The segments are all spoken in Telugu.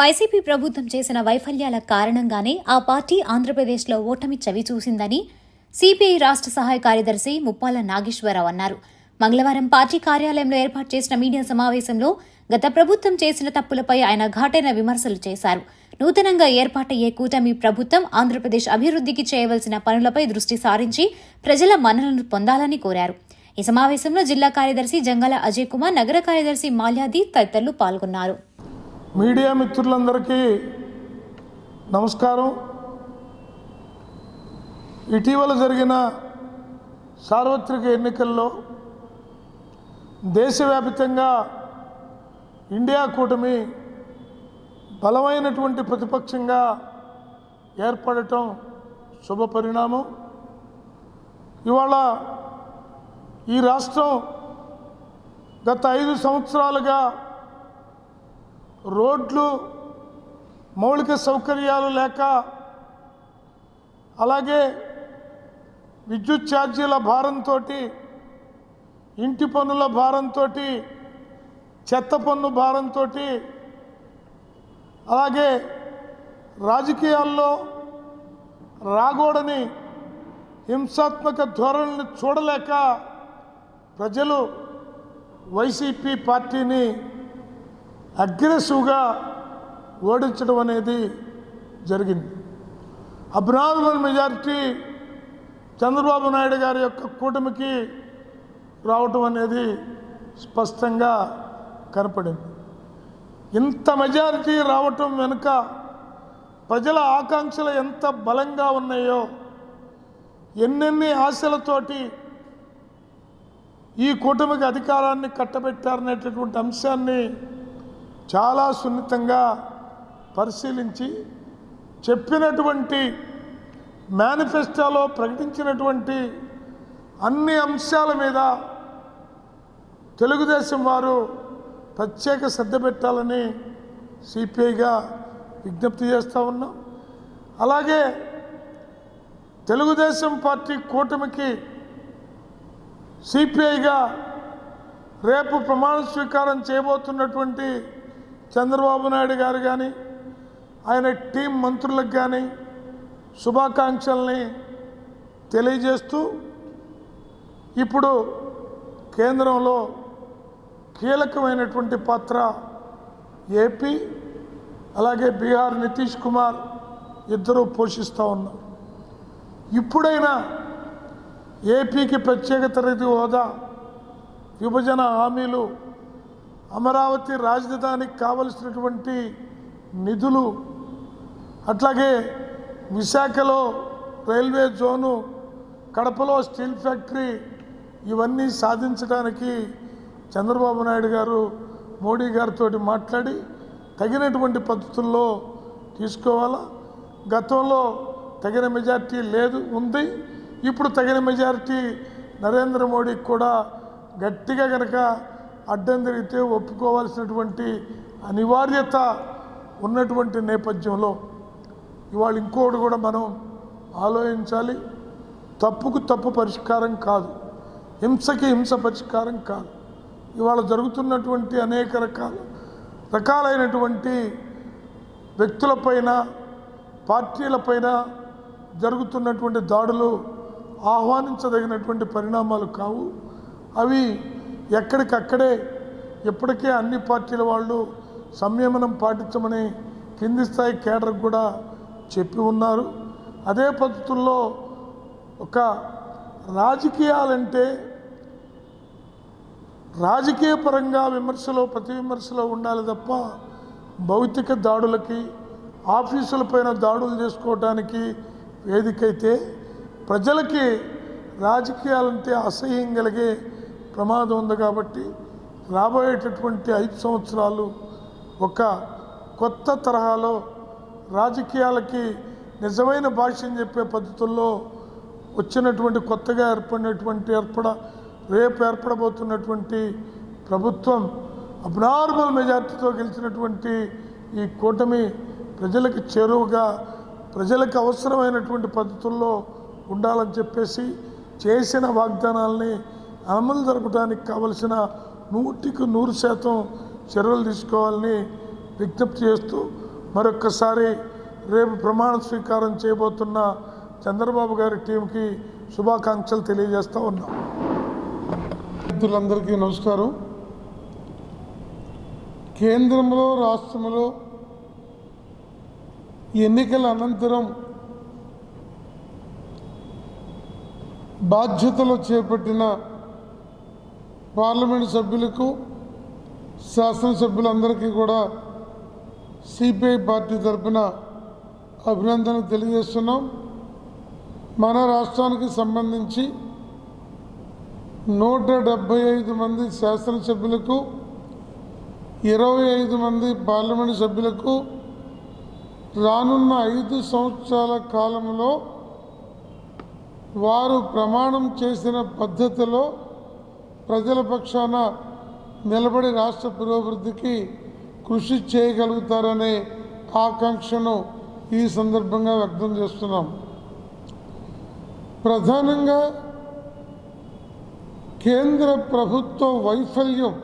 వైసీపీ ప్రభుత్వం చేసిన వైఫల్యాల కారణంగానే ఆ పార్టీ ఆంధ్రప్రదేశ్లో ఓటమి చవి చూసిందని సిపిఐ రాష్ట్ర సహాయ కార్యదర్శి ముప్పాల నాగేశ్వరరావు అన్నారు. మంగళవారం పార్టీ కార్యాలయంలో ఏర్పాటు చేసిన మీడియా సమావేశంలో గత ప్రభుత్వం చేసిన తప్పులపై ఆయన ఘాటైన విమర్శలు చేశారు. నూతనంగా ఏర్పాటయ్యే కూటమి ప్రభుత్వం ఆంధ్రప్రదేశ్ అభివృద్ధికి చేయవలసిన పనులపై దృష్టి సారించి ప్రజల మన్నలను పొందాలని కోరారు. ఈ సమావేశంలో జిల్లా కార్యదర్శి జంగల అజయ్ కుమార్ నగర కార్యదర్శి మాల్యాది తదితరులు పాల్గొన్నారు. మీడియా మిత్రులందరికీ నమస్కారం. ఇటీవల జరిగిన సార్వత్రిక ఎన్నికల్లో దేశవ్యాప్తంగా ఇండియా కూటమి బలమైనటువంటి ప్రతిపక్షంగా ఏర్పడటం శుభ పరిణామం. ఇవాళ ఈ రాష్ట్రం గత ఐదు సంవత్సరాలుగా రోడ్లు మౌలిక సౌకర్యాలు లేక అలాగే విద్యుత్ ఛార్జీల భారంతో ఇంటి పన్నుల భారంతో చెత్త పన్ను భారంతో అలాగే రాజకీయాల్లో రాగోడని హింసాత్మక ధోరణిని చూడలేక ప్రజలు వైసీపీ పార్టీని అగ్రెసివ్గా ఓడించడం అనేది జరిగింది. అబ్నార్మల్ మెజారిటీ చంద్రబాబు నాయుడు గారి యొక్క కూటమికి రావటం అనేది స్పష్టంగా కనపడింది. ఇంత మెజారిటీ రావటం వెనుక ప్రజల ఆకాంక్షలు ఎంత బలంగా ఉన్నాయో ఎన్నెన్ని ఆశలతోటి ఈ కూటమికి అధికారాన్ని కట్టబెట్టారనేటటువంటి అంశాన్ని చాలా సున్నితంగా పరిశీలించి చెప్పినటువంటి మేనిఫెస్టోలో ప్రకటించినటువంటి అన్ని అంశాల మీద తెలుగుదేశం వారు ప్రత్యేక శ్రద్ధ పెట్టాలని సిపిఐగా విజ్ఞప్తి చేస్తూ ఉన్నాం. అలాగే తెలుగుదేశం పార్టీ కూటమికి సిపిఐగా రేపు ప్రమాణ స్వీకారం చేయబోతున్నటువంటి చంద్రబాబు నాయుడు గారు కానీ ఆయన టీం మంత్రులకు కానీ శుభాకాంక్షల్ని తెలియజేస్తూ ఇప్పుడు కేంద్రంలో కీలకమైనటువంటి పాత్ర ఏపీ అలాగే బీహార్ నితీష్ కుమార్ ఇద్దరూ పోషిస్తూ ఉన్నారు. ఇప్పుడైనా ఏపీకి ప్రత్యేక తరగతి హోదా విభజన హామీలు అమరావతి రాజధానికి కావలసినటువంటి నిధులు అట్లాగే విశాఖలో రైల్వే జోను కడపలో స్టీల్ ఫ్యాక్టరీ ఇవన్నీ సాధించడానికి చంద్రబాబు నాయుడు గారు మోడీ గారితో మాట్లాడి తగినటువంటి పద్ధతుల్లో తీసుకోవాలా? గతంలో తగిన మెజార్టీ లేదు ఉంది. ఇప్పుడు తగిన మెజారిటీ నరేంద్ర మోడీకి కూడా గట్టిగా కనుక అడ్డం జరిగితే ఒప్పుకోవాల్సినటువంటి అనివార్యత ఉన్నటువంటి నేపథ్యంలో ఇవాళ ఇంకోటి కూడా మనం ఆలోచించాలి. తప్పుకు తప్పు పరిష్కారం కాదు. హింసకి హింస పరిష్కారం కాదు. ఇవాళ జరుగుతున్నటువంటి అనేక రకాల రకాలైనటువంటి వ్యక్తులపైన పార్టీలపైన జరుగుతున్నటువంటి దాడులు ఆహ్వానించదగినటువంటి పరిణామాలు కావు. అవి ఎక్కడికక్కడే ఇప్పటికే అన్ని పార్టీల వాళ్ళు సంయమనం పాటించమని కింది స్థాయి కేడర్ కూడా చెప్పి ఉన్నారు. అదే పద్ధతుల్లో ఒక రాజకీయాలంటే రాజకీయ పరంగా విమర్శలో ప్రతి విమర్శలో ఉండాలి తప్ప భౌతిక దాడులకి ఆఫీసులపైన దాడులు చేసుకోవటానికి వేదికైతే ప్రజలకి రాజకీయాలంటే అసహ్యం కలిగే ప్రమాదం ఉంది కాబట్టి రాబోయేటటువంటి ఐదు సంవత్సరాలు ఒక కొత్త తరహాలో రాజకీయాలకి నిజమైన భాష్యం చెప్పే పద్ధతుల్లో వచ్చినటువంటి కొత్తగా ఏర్పడినటువంటి ఏర్పడ రేపు ఏర్పడబోతున్నటువంటి ప్రభుత్వం అబ్నార్మల్ మెజార్టీతో గెలిచినటువంటి ఈ కూటమి ప్రజలకు చేరువగా ప్రజలకు అవసరమైనటువంటి పద్ధతుల్లో ఉండాలని చెప్పేసి చేసిన వాగ్దానాల్ని అమలు జరపడానికి కావలసిన నూటికి నూరు శాతం చర్యలు తీసుకోవాలని విజ్ఞప్తి చేస్తూ మరొక్కసారి రేపు ప్రమాణ స్వీకారం చేయబోతున్న చంద్రబాబు గారి టీంకి శుభాకాంక్షలు తెలియజేస్తూ ఉన్నాం. మిత్రులందరికీ నమస్కారం. కేంద్రంలో రాష్ట్రంలో ఎన్నికల అనంతరం బాధ్యతలు చేపట్టిన పార్లమెంట్ సభ్యులకు శాసనసభ్యులందరికీ కూడా సిపిఐ పార్టీ తరఫున అభినందనలు తెలియజేస్తున్నాం. మన రాష్ట్రానికి సంబంధించి నూట డెబ్భై ఐదు మంది శాసనసభ్యులకు ఇరవై ఐదు మంది పార్లమెంటు సభ్యులకు రానున్న ఐదు సంవత్సరాల కాలంలో వారు ప్రమాణం చేసిన పద్ధతిలో ప్రజల పక్షాన నిలబడి రాష్ట్ర పురోభివృద్ధికి కృషి చేయగలుగుతారనే ఆకాంక్షను ఈ సందర్భంగా వ్యక్తం చేస్తున్నాం. ప్రధానంగా కేంద్ర ప్రభుత్వ వైఫల్యం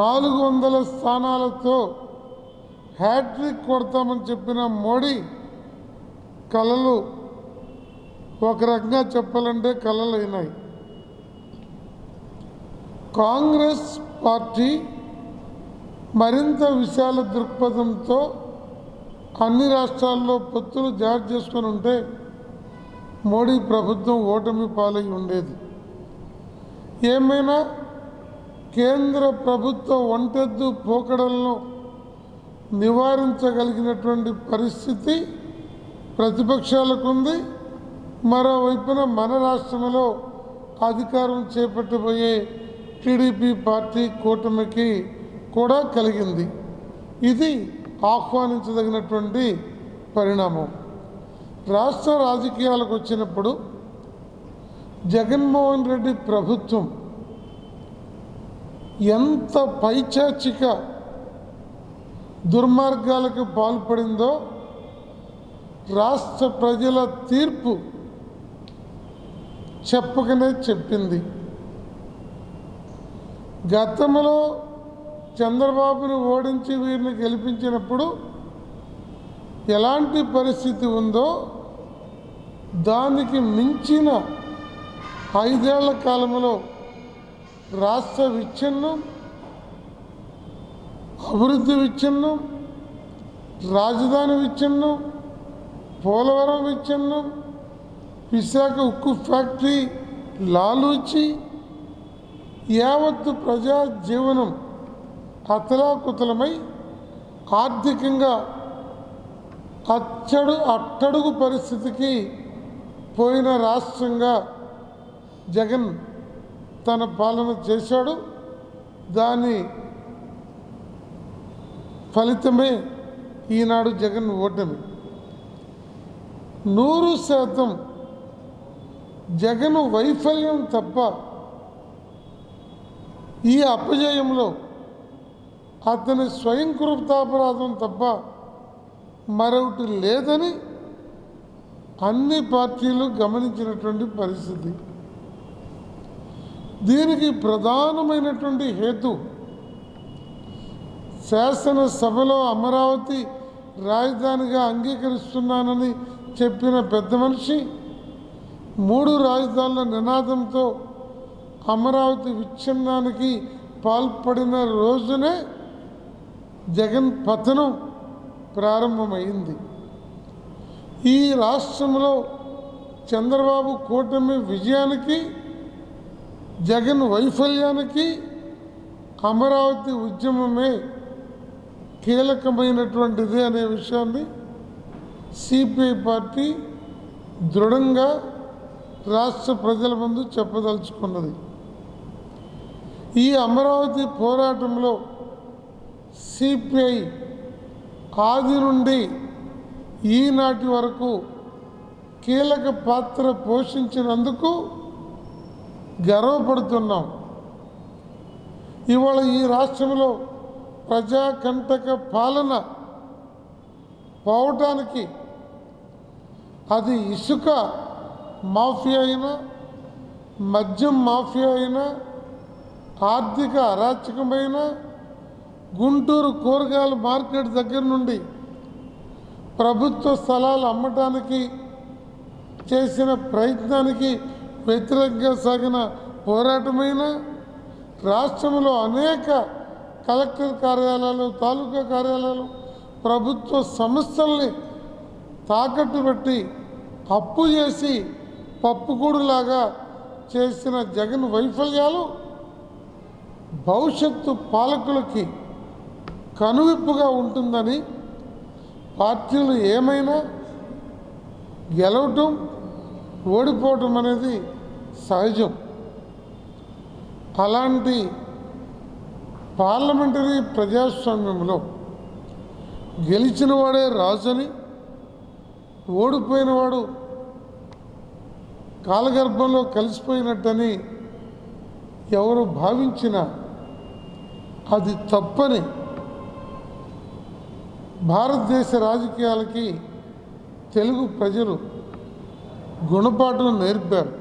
నాలుగు వందల స్థానాలతో హ్యాట్రిక్ కొడతామని చెప్పిన మోడీ కళలు ఒక రకంగా చెప్పాలంటే కళలు అయినాయి కాంగ్రెస్ పార్టీ మరింత విశాల దృక్పథంతో అన్ని రాష్ట్రాల్లో పొత్తులు జారీ చేసుకొని ఉంటే మోడీ ప్రభుత్వం ఓటమి పాలై ఉండేది. ఏమైనా కేంద్ర ప్రభుత్వ ఒంటెద్దు పోకడలను నివారించగలిగినటువంటి పరిస్థితి ప్రతిపక్షాలకుంది మరోవైపున మన రాష్ట్రంలో అధికారం చేపట్టబోయే టీడీపీ పార్టీ కూటమికి కూడా కలిగింది. ఇది ఆహ్వానించదగినటువంటి పరిణామం. రాష్ట్ర రాజకీయాలకు వచ్చినప్పుడు జగన్మోహన్ రెడ్డి ప్రభుత్వం ఎంత పైచాచిక దుర్మార్గాలకు పాల్పడిందో రాష్ట్ర ప్రజల తీర్పు చెప్పకనే చెప్పింది. గతంలో చంద్రబాబును ఓడించి వీరిని గెలిపించినప్పుడు ఎలాంటి పరిస్థితి ఉందో దానికి మించిన ఐదేళ్ళ కాలంలో రాష్ట్ర విచ్ఛిన్నం అభివృద్ధి విచ్ఛిన్నం రాజధాని విచ్ఛిన్నం పోలవరం విచ్ఛిన్నం విశాఖ ఉక్కు ఫ్యాక్టరీ లాలూచి యావత్తు ప్రజా జీవనం అతలాకుతలమై ఆర్థికంగా అచ్చడు అట్టడుగు పరిస్థితికి పోయిన రాష్ట్రంగా జగన్ తన పాలన చేశాడు. దాని ఫలితమే ఈనాడు జగన్ ఓటమి. నూరు శాతం జగన్ వైఫల్యం తప్ప ఈ అపజయంలో అతని స్వయంకృతాపరాధం తప్ప మరొకటి లేదని అన్ని పార్టీలు గమనించినటువంటి పరిస్థితి. దీనికి ప్రధానమైనటువంటి హేతు శాసనసభలో అమరావతి రాజధానిగా అంగీకరిస్తున్నానని చెప్పిన పెద్ద మనిషి మూడు రాజధానుల నినాదంతో అమరావతి విచ్ఛిన్నానికి పాల్పడిన రోజునే జగన్ పతనం ప్రారంభమైంది. ఈ రాష్ట్రంలో చంద్రబాబు కూటమి విజయానికి జగన్ వైఫల్యానికి అమరావతి ఉద్యమమే కీలకమైనటువంటిది అనే విషయాన్ని సిపిఐ పార్టీ దృఢంగా రాష్ట్ర ప్రజల ముందు చెప్పదలుచుకున్నది. ఈ అమరావతి పోరాటంలో సిపిఐ ఆది నుండి ఈనాటి వరకు కీలక పాత్ర పోషించినందుకు గర్వపడుతున్నాం. ఇవాళ ఈ రాష్ట్రంలో ప్రజాకంటక పాలన పోవటానికి అది ఇసుక మాఫియా అయినా మద్యం మాఫియా అయినా ఆర్థిక అరాచకమైన గుంటూరు కూరగాయల మార్కెట్ దగ్గర నుండి ప్రభుత్వ స్థలాలు అమ్మటానికి చేసిన ప్రయత్నానికి వ్యతిరేకంగా సాగిన పోరాటమైన రాష్ట్రంలో అనేక కలెక్టర్ కార్యాలయాలు తాలూకా కార్యాలయాలు ప్రభుత్వ సంస్థల్ని తాకట్టు పెట్టి అప్పు చేసి పప్పుకూడులాగా చేసిన జగన్ వైఫల్యాలు భవిష్యత్తు పాలకులకి కనువిప్పుగా ఉంటుందని పార్టీలు ఏమైనా గెలవటం ఓడిపోవటం అనేది సహజం. అలాంటి పార్లమెంటరీ ప్రజాస్వామ్యంలో గెలిచిన వాడే రాజని ఓడిపోయినవాడు కాలగర్భంలో కలిసిపోయినట్టని ఎవరు భావించినా అది తప్పని భారతదేశ రాజకీయాలకి తెలుగు ప్రజలు గుణపాఠం నేర్పారు.